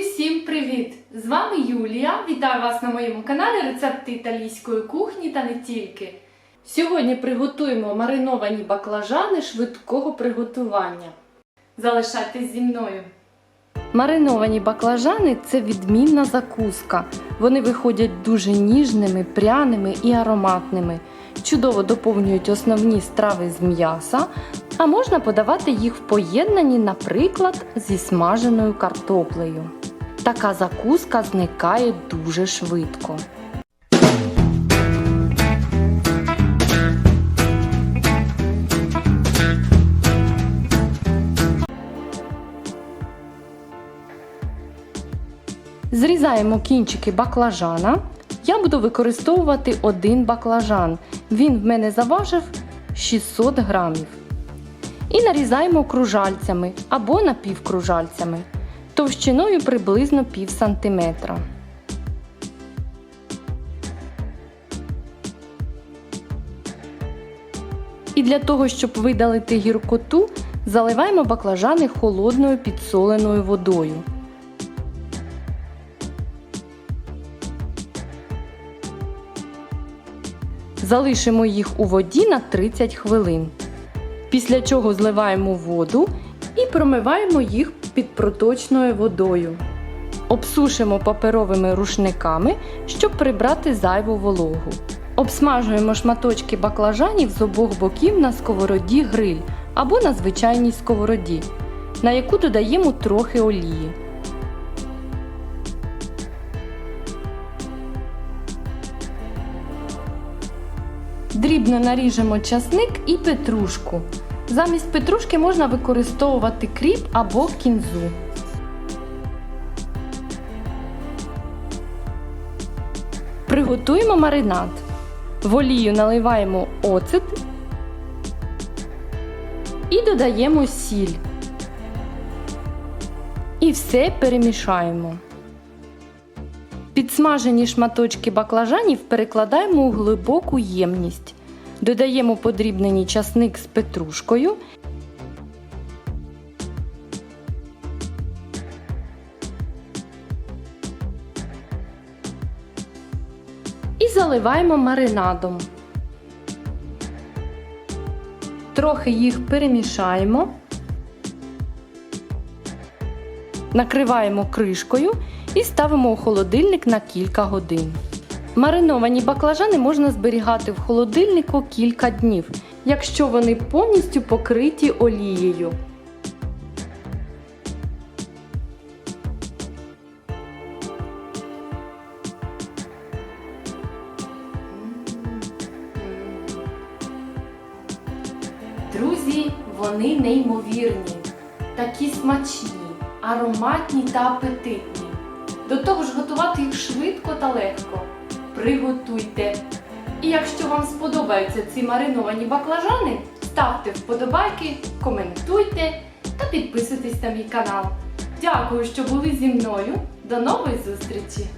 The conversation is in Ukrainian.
всім привіт! З вами Юлія. Вітаю вас на моєму каналі Рецепти італійської кухні та не тільки. Сьогодні приготуємо мариновані баклажани швидкого приготування. Залишайтесь зі мною. Мариновані баклажани це відмінна закуска. Вони виходять дуже ніжними, пряними і ароматними. Чудово доповнюють основні страви з м'яса, а можна подавати їх в поєднанні, наприклад, зі смаженою картоплею. Така закуска зникає дуже швидко. Зрізаємо кінчики баклажана. Я буду використовувати один баклажан. Він в мене заважив 600 грамів. І нарізаємо кружальцями або напівкружальцями товщиною приблизно пів сантиметра. І для того, щоб видалити гіркоту, заливаємо баклажани холодною підсоленою водою. Залишимо їх у воді на 30 хвилин. Після чого зливаємо воду і промиваємо їх під проточною водою. Обсушимо паперовими рушниками, щоб прибрати зайву вологу. Обсмажуємо шматочки баклажанів з обох боків на сковороді гриль або на звичайній сковороді, на яку додаємо трохи олії. Дрібно наріжемо часник і петрушку. Замість петрушки можна використовувати кріп або кінзу. Приготуємо маринад. В олію наливаємо оцет і додаємо сіль. І все перемішаємо. Підсмажені шматочки баклажанів перекладаємо у глибоку ємність. Додаємо подрібнений часник з петрушкою. І заливаємо маринадом. Трохи їх перемішаємо. Накриваємо кришкою і ставимо у холодильник на кілька годин. Мариновані баклажани можна зберігати в холодильнику кілька днів, якщо вони повністю покриті олією. Друзі, вони неймовірні, такі смачні, ароматні та апетитні. До того ж готувати їх швидко та легко. Приготуйте! І якщо вам сподобаються ці мариновані баклажани, ставте вподобайки, коментуйте та підписуйтесь на мій канал. Дякую, що були зі мною. До нової зустрічі!